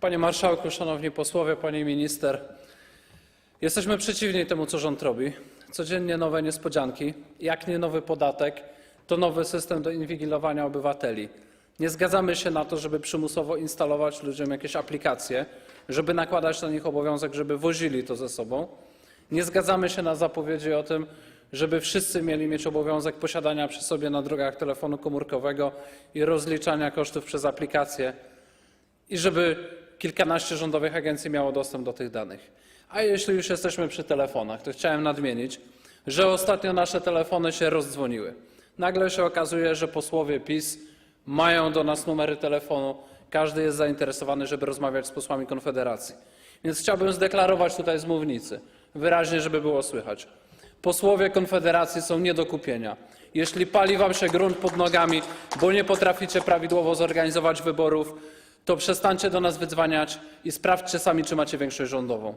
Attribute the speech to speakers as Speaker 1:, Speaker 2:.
Speaker 1: Panie Marszałku, Szanowni Posłowie, Pani Minister! Jesteśmy przeciwni temu, co rząd robi. Codziennie nowe niespodzianki. Jak nie nowy podatek, to nowy system do inwigilowania obywateli. Nie zgadzamy się na to, żeby przymusowo instalować ludziom jakieś aplikacje, żeby nakładać na nich obowiązek, żeby wozili to ze sobą. Nie zgadzamy się na zapowiedzi o tym, żeby wszyscy mieli mieć obowiązek posiadania przy sobie na drogach telefonu komórkowego i rozliczania kosztów przez aplikacje i żeby kilkanaście rządowych agencji miało dostęp do tych danych. A jeśli już jesteśmy przy telefonach, to chciałem nadmienić, że ostatnio nasze telefony się rozdzwoniły. Nagle się okazuje, że posłowie PiS mają do nas numery telefonu, każdy jest zainteresowany, żeby rozmawiać z posłami Konfederacji. Więc chciałbym zdeklarować tutaj z mównicy, wyraźnie, żeby było słychać. Posłowie Konfederacji są nie do kupienia. Jeśli pali wam się grunt pod nogami, bo nie potraficie prawidłowo zorganizować wyborów, to przestańcie do nas wydzwaniać i sprawdźcie sami, czy macie większość rządową.